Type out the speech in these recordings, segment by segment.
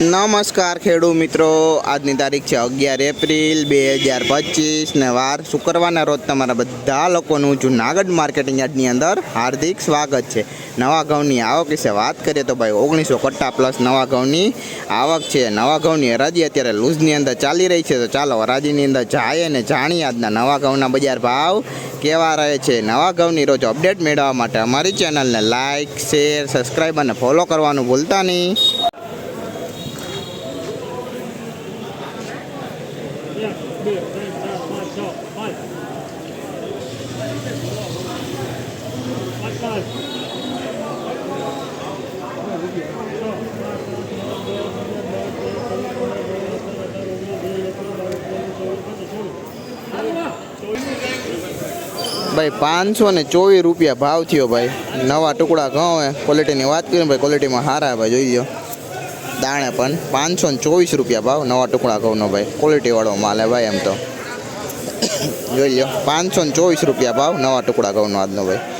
નમસ્કાર ખેડૂત મિત્રો આજની તારીખ છે અગિયાર એપ્રિલ બે હજાર પચીસ ને વાર શુક્રવારના રોજ તમારા બધા લોકોનું જૂનાગઢ માર્કેટિંગ યાર્ડની અંદર હાર્દિક સ્વાગત છે નવા ઘઉંની આવક વિશે વાત કરીએ તો ભાઈ ઓગણીસો કટ્ટા પ્લસ નવા ઘઉંની આવક છે નવા ઘઉંની હરાજી અત્યારે લૂઝની અંદર ચાલી રહી છે તો ચાલો હરાજીની અંદર જાય અને જાણીએ આજના નવા ઘઉંના બજાર ભાવ કેવા રહે છે નવા ઘઉંની રોજ અપડેટ મેળવવા માટે અમારી ચેનલને લાઇક શેર સબસ્ક્રાઈબ અને ફોલો કરવાનું ભૂલતા નહીં भाई पांच सौ चौवीस रुपया भाव थो भाई नवा टुकड़ा घऊ है क्वालिटी बात करें भाई क्वालिटी में हारा है भाई जी दाणे पर पांच सौ चौवीस रुपया भाव नवा टुकड़ा घऊ ना भाई क्वालिटी वालों माल है भाई एम तो जो पांच सौ चौवीस रुपया भाव नवा टुकड़ा घऊ ना आज ना भाई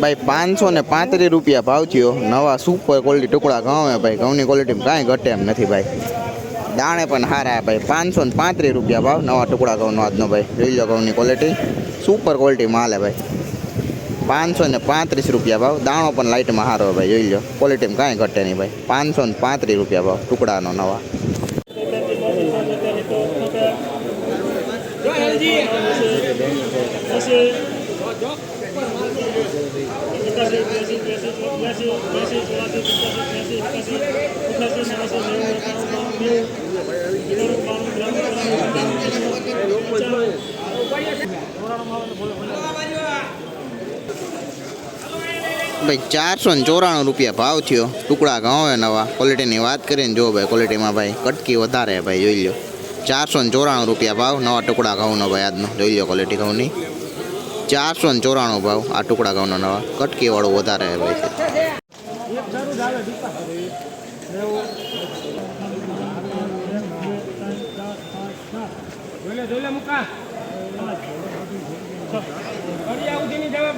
भाई पांच सौ पात्र रुपया भाव थो नवा सुपर क्वालिटी टुकड़ा घऊ है भाई घऊ की क्वालिटी में कहीं घटे एम नहीं भाई दाणे पर हारा है भाई पांच सौ पात रुपया भाव नवा टुकड़ा घऊ ना आज ना भाई जी लो घऊ की क्वालिटी सुपर क्वालिटी में हाला भाई पांच सौ पात रुपया भाव दाणो पर में हारो भाई जी लो क्वालिटी में कहीं घटे नहीं भाई पांच सौ पात रुपया भाव टुकड़ा नवा ભાઈ 494 રૂપિયા ભાવ થયો ટુકડા ઘા નવા ક્વોલિટી ની વાત કરી ને જો ભાઈ ક્વોલિટી માં ભાઈ કટકી વધારે ભાઈ જોઈ લો 494 રૂપિયા ભાવ નો ટુકડા ઘા નો ભયાદ નો જોઈ લો ક્વોલિટી ઘા ની चार सौ चौराणु भाव आ टुकड़ा गाँव ना नवा कटकी वालों वारे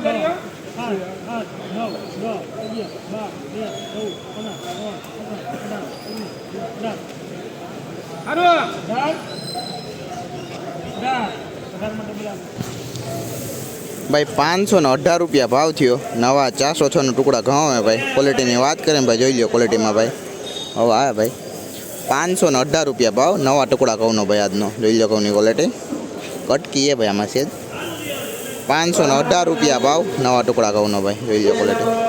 भाई ભાઈ પાંચસો ને અઢાર રૂપિયા ભાવ થયો નવા ચારસો છ નો ટુકડા ઘઉં હે ભાઈ ક્વોલિટીની વાત કરે ભાઈ જોઈ લો ક્વોલિટીમાં ભાઈ હવે આવે ભાઈ પાંચસો ને અઢાર રૂપિયા ભાવ નવા ટુકડા ઘઉંનો ભાઈ આજનો જોઈ લો ઘઉંની ક્વોલિટી કટકી એ ભાઈ આમાં છે પાંચસો ને અઢાર રૂપિયા ભાવ નવા ટુકડા ઘઉંનો ભાઈ જોઈ લો ક્વોલિટી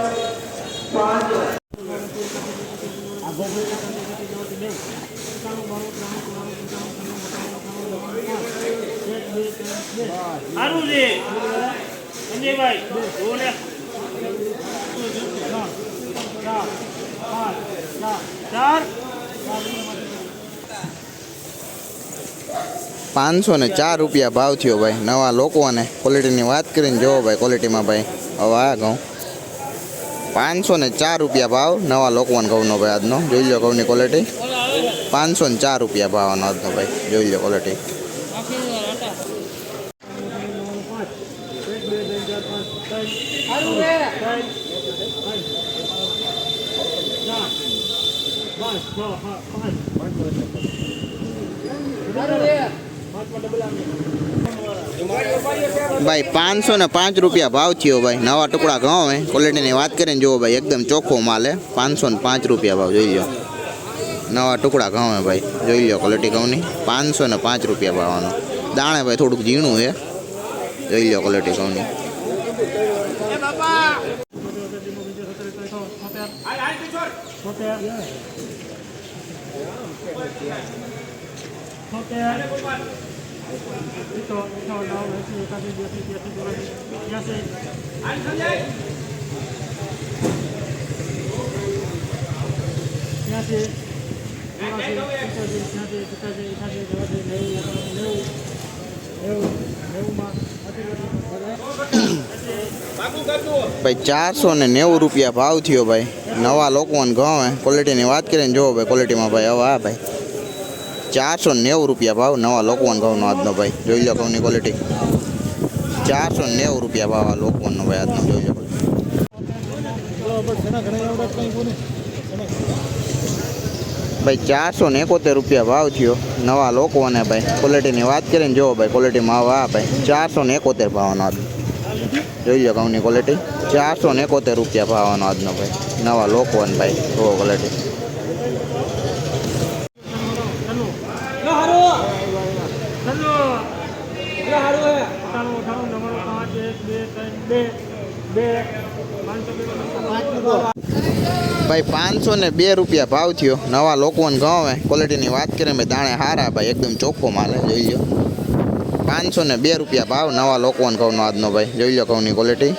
પાંચસો ને ચાર રૂપિયા ભાવ થયો ભાઈ નવા લોકો અને ક્વોલિટીની વાત કરીને જોવો ભાઈ ક્વોલિટીમાં ભાઈ હવે આ ઘઉં પાંચસો ને ચાર રૂપિયા ભાવ નવા લોકવાન ઘઉંનો ભાઈ આજનો જોઈ લો ઘઉંની ક્વોલિટી પાંચસો ને ચાર રૂપિયા ભાવ આનો આજનો ભાઈ જોઈ લો ક્વોલિટી પાંચ भाई पाँच सौ ने पाँच रुपया भाव थो भाई नवा टुकड़ा गणो है क्वालिटी बात करें जो भाई एकदम चोखो माल है पाँच सौ पाँच रुपया भाव जो लियो नवा टुकड़ा गाँव है भाई जो लियो क्वालिटी गाँव नहीं पाँच सौ ने पाँच रुपया भाव दाणे भाई थोड़क झीणू है जो लियो क्वालिटी गाँव नहीं તો નો નો લેસી કાજે જેસી જેસી જેસી આ સમજાય ત્યાં સે એના સે જેસી જેસી કાજે કાજે 9 90 માર્ક્સ અત્યારે બાકુ કાજો ભાઈ 490 રૂપિયો ભાવ થયો ભાઈ નવા લોકોન ઘો ક્વોલિટી ની વાત કરે જો ભાઈ ક્વોલિટી માં ભાઈ આવ હા ભાઈ 490 રૂપિયો ભાવ નવા લોકવા નો આજનો ભાઈ જોઈ લો ગાવની ક્વોલિટી 490 રૂપિયો ભાવવા લોકવા નો આજનો જોઈ લો ભાઈ 471 રૂપિયો ભાવ થયો નવા લોકો ને ભાઈ ક્વોલિટી ની વાત કરીન જોવો ભાઈ ક્વોલિટી માંવા ભાઈ 471 ભાવનો આજ જોઈ લો ગાવની ક્વોલિટી 471 રૂપિયો ભાવનો આજનો ભાઈ નવા લોકો ને ભાઈ જોવો ક્વોલિટી હારો હે 98951232 2 500 ભાઈ 502 રૂપિયા ભાવ થયો નવા લોકવાણ ઘાવે ક્વોલિટી ની વાત કરે મે દાણે હારા ભાઈ એકદમ ચોખો માલ જોઈ લો 502 રૂપિયા ભાવ નવા લોકવાણ ઘાવાનો આજનો ભાઈ જોઈ લો કોની ક્વોલિટી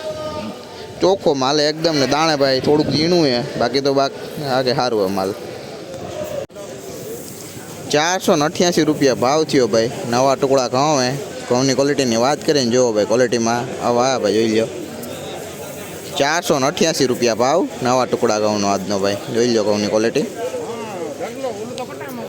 ચોખો માલ એકદમ ને દાણે ભાઈ થોડું જીણું હે બાકી તો બાગ આગે હારુ માલ 488 રૂપિયા ભાવ થયો ભાઈ નવા ટુકડા ઘાવે ઘઉંની ક્વોલિટીની વાત કરીને જુઓ ભાઈ ક્વોલિટીમાં આવા ભાઈ જોઈ લો ચારસો ને અઠ્યાસી રૂપિયા ભાવ નવા ટુકડા ઘઉંનો આજનો ભાઈ જોઈ લો ઘઉંની ક્વોલિટી